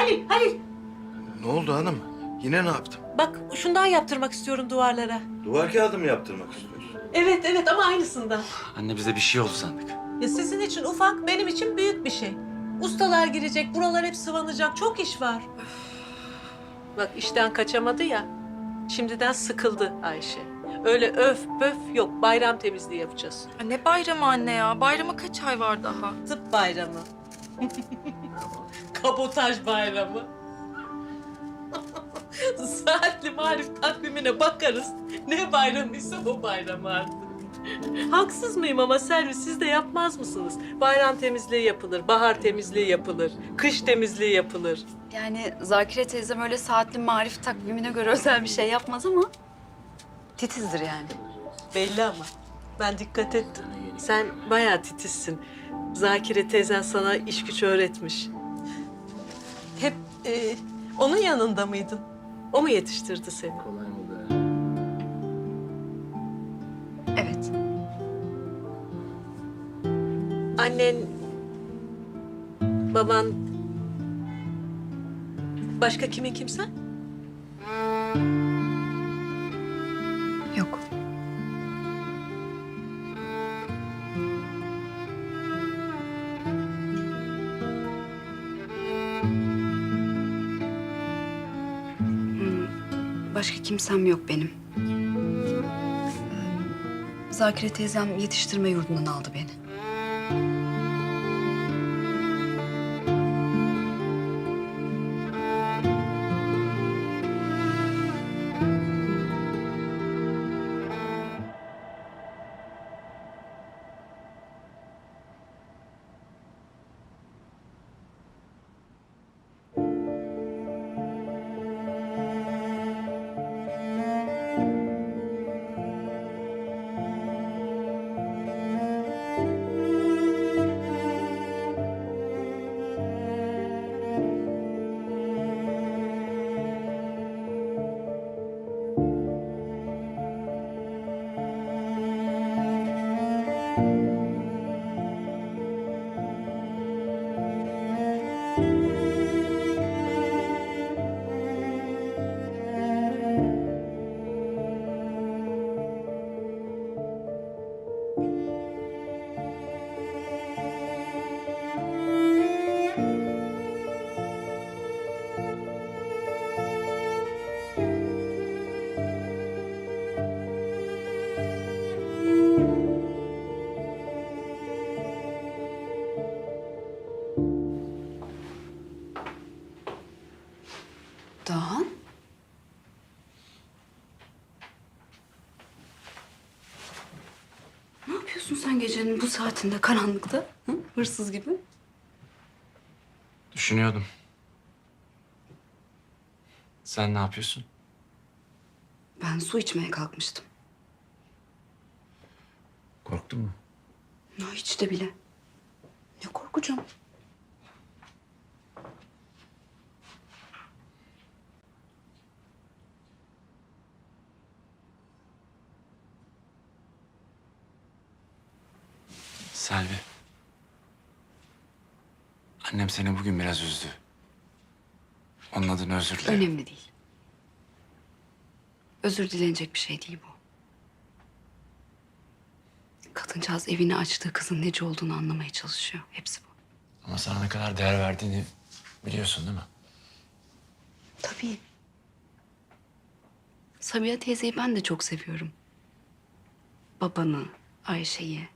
Halil, Halil. Ne oldu hanım? Yine ne yaptım? Bak şundan yaptırmak istiyorum duvarlara. Duvar kağıdı mı yaptırmak istiyorsun? Evet, evet ama aynısından. Anne bize bir şey oldu sandık. Ya sizin için ufak, benim için büyük bir şey. Ustalar girecek, buralar hep sıvanacak. Çok iş var. Bak işten kaçamadı ya. Şimdiden sıkıldı Ayşe. Öyle öf pöf yok. Bayram temizliği yapacağız. Ya Ne bayramı anne ya? Bayrama kaç ay var daha? Tıp bayramı. Kabotaj bayramı. Saatli marif takvimine bakarız. Ne bayramıysa o bayram artık. Haksız mıyım ama servis siz de yapmaz mısınız? Bayram temizliği yapılır, bahar temizliği yapılır, kış temizliği yapılır. Yani Zakire teyzem öyle saatli marif takvimine göre özel bir şey yapmaz ama titizdir yani. Belli ama. Ben dikkat ettim. Sen bayağı titizsin. Zakire teyzen sana iş güç öğretmiş. Hep e, onun yanında mıydın? O mu yetiştirdi seni? Evet. Annen, baban, başka kimin kimsen? Başka kimsem yok benim. Zakire teyzem yetiştirme yurdundan aldı beni. yapıyorsun sen gecenin bu saatinde karanlıkta? Hı? Hırsız gibi. Düşünüyordum. Sen ne yapıyorsun? Ben su içmeye kalkmıştım. Korktun mu? Ya hiç de bile. Ne korkacağım? Selvi. Annem seni bugün biraz üzdü. Onun adına özür dilerim. Önemli değil. Özür dilenecek bir şey değil bu. Kadıncağız evini açtığı kızın neci olduğunu anlamaya çalışıyor. Hepsi bu. Ama sana ne kadar değer verdiğini biliyorsun değil mi? Tabii. Sabiha teyzeyi ben de çok seviyorum. Babanı, Ayşe'yi.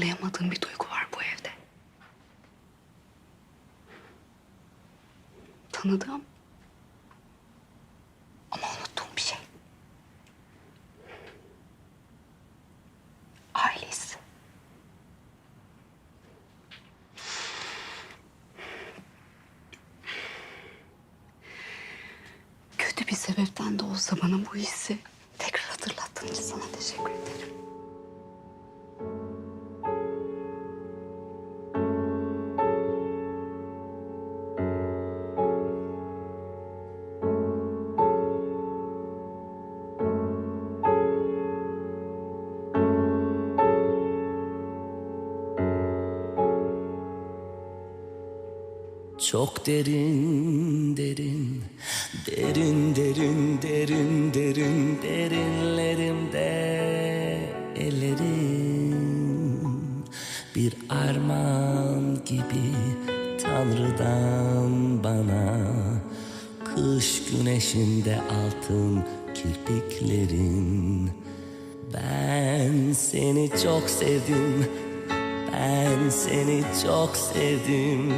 Hatırlayamadığım bir duygu var bu evde. Tanıdığım ama unuttuğum bir şey. Ailesi. Kötü bir sebepten de olsa bana bu hissi tekrar hatırlattığın için sana teşekkür ederim. Çok derin derin Derin derin derin derin Derinlerimde ellerin Bir armağan gibi Tanrı'dan bana Kış güneşinde altın kirpiklerin. Ben seni çok sevdim ben seni çok sevdim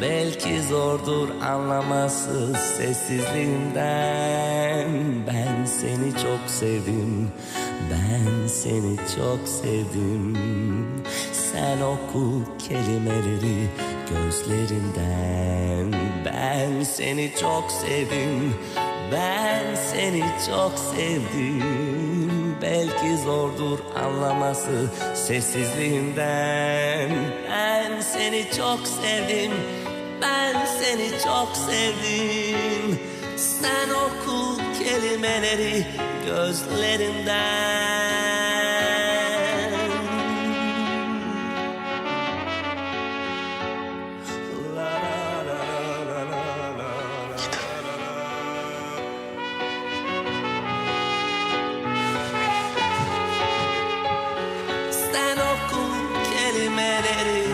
Belki zordur anlaması sessizliğinden Ben seni çok sevdim Ben seni çok sevdim. Sen oku kelimeleri gözlerinden. Ben seni çok sevdim Ben seni çok sevdim. Belki zordur anlaması sessizliğinden Ben seni çok sevdim Ben seni çok sevdim. Sen oku kelimeleri gözlerinden. Sen oku kelimeleri